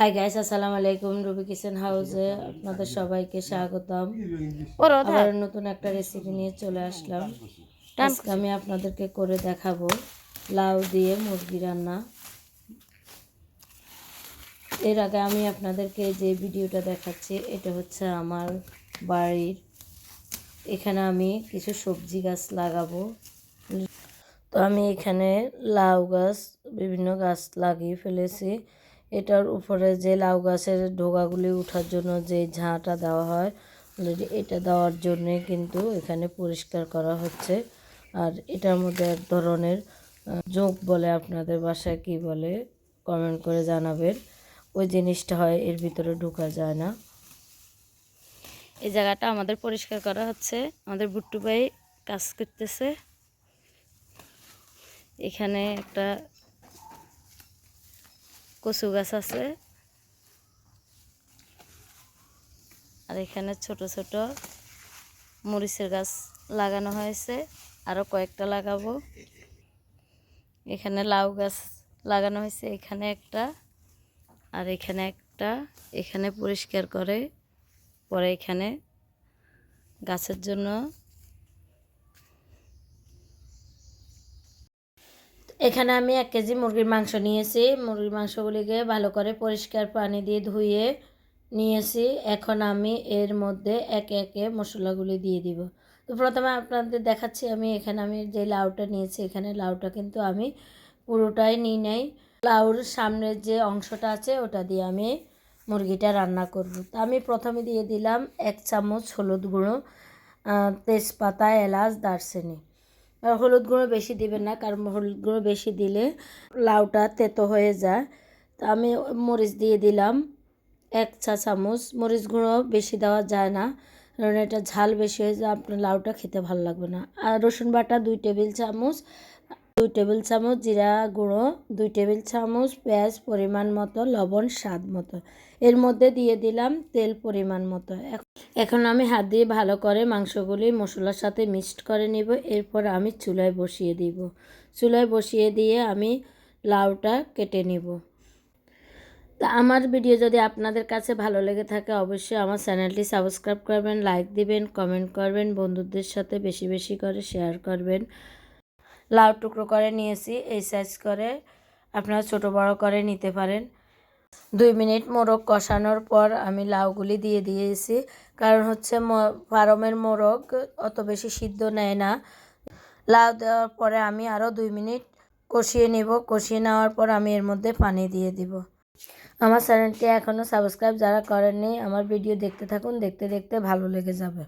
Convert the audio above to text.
Hi guys আসসালামু আলাইকুম Ruby kitchen হাউসে আপনাদের সবাইকে স্বাগতম। আবার নতুন একটা রেসিপি নিয়ে চলে আসলাম। আজকে আমি আপনাদেরকে করে দেখাবো লাউ দিয়ে মুরগি রান্না। এর আগে আমি আপনাদেরকে যে ভিডিওটা দেখাচ্ছি এটা হচ্ছে আমার বাড়ির। এখানে আমি কিছু সবজি গাছ লাগাবো। তো আমি এখানে লাউ গাছ বিভিন্ন গাছ লাগিয়ে ফেলেছি। এটার উপরে যে লাউ গাছের ডোগাগুলি ওঠার জন্য যে ঝাঁটা দেওয়া হয়, অলরেডি এটা দেওয়ার জন্যে কিন্তু এখানে পরিষ্কার করা হচ্ছে। আর এটার মধ্যে এক ধরনের জোঁক বলে আপনাদের বাসায় কি বলে কমেন্ট করে জানাবেন। ওই জিনিসটা হয়, এর ভিতরে ঢোকা যায় না। এই জায়গাটা আমাদের পরিষ্কার করা হচ্ছে। আমাদের বুট্টু ভাই কাজ করতেছে। এখানে একটা কচু গাছ আছে। আর এখানে ছোট ছোট মরিচের গাছ লাগানো হয়েছে। আরও কয়েকটা লাগাবো। এখানে লাউ গাছ লাগানো হয়েছে, এখানে একটা। আর এখানে একটা, এখানে পরিষ্কার করে, পরে এখানে গাছের জন্য এখানে আমি এক কেজি মুরগির মাংস নিয়েছি। মুরগির মাংসগুলিকে ভালো করে পরিষ্কার পানি দিয়ে ধুয়ে নিয়েছি। এখন আমি এর মধ্যে একে একে মশলাগুলি দিয়ে দিব। তো প্রথমে আপনাদের দেখাচ্ছি আমি, এখানে আমি যে লাউটা নিয়েছি, এখানে লাউটা কিন্তু আমি পুরোটাই নিই নাই। লাউর সামনের যে অংশটা আছে, ওটা দিয়ে আমি মুরগিটা রান্না করব। তো আমি প্রথমে দিয়ে দিলাম এক চামচ হলুদ গুঁড়ো তেজপাতা, এলাচ, দারচিনি। হলুদ গুঁড়ো বেশি দিবেন না, কারণ হলুদ গুঁড়ো বেশি দিলে লাউটা তেতো হয়ে যায়। তো আমি মরিচ দিয়ে দিলাম, এক চা চামচ। মরিচ গুঁড়ো বেশি দেওয়া যায় না, কারণ এটা ঝাল বেশি হয়ে যায়, আপনার লাউটা খেতে ভালো লাগবে না। আর রসুন বাটা দুই টেবিল চামচ। দুই টেবিল চামচ জিরা গুঁড়ো, দুই টেবিল চামচ পেঁয়াজ পরিমাণ মতো, লবণ স্বাদ মতো। এর মধ্যে দিয়ে দিলাম তেল পরিমাণ মতো। এখন আমি হাত দিয়ে ভালো করে মাংসগুলি মশলার সাথে মিক্সড করে নিব। এরপর আমি চুলায় বসিয়ে দিব। চুলায় বসিয়ে দিয়ে আমি লাউটা কেটে নিব। তা আমার ভিডিও যদি আপনাদের কাছে ভালো লেগে থাকে, অবশ্যই আমার চ্যানেলটি সাবস্ক্রাইব করবেন, লাইক দিবেন, কমেন্ট করবেন, বন্ধুদের সাথে বেশি বেশি করে শেয়ার করবেন। লাউ টুকরো করে নিয়েছি, এই সাইজ করে আপনারা ছোট বড় করে নিতে পারেন। দুই মিনিট মোরগ কষানোর পর আমি লাউগুলি দিয়ে দিয়েছি। কারণ হচ্ছে ফার্মের মোরগ অত বেশি সিদ্ধ নেয় না। লাউ দেওয়ার পরে আমি আরও দুই মিনিট কষিয়ে নেব। কষিয়ে নেওয়ার পর আমি এর মধ্যে পানি দিয়ে দিব। আমার চ্যানেলটি এখনও সাবস্ক্রাইব যারা করেননি, আমার ভিডিও দেখতে থাকুন, দেখতে দেখতে ভালো লেগে যাবে।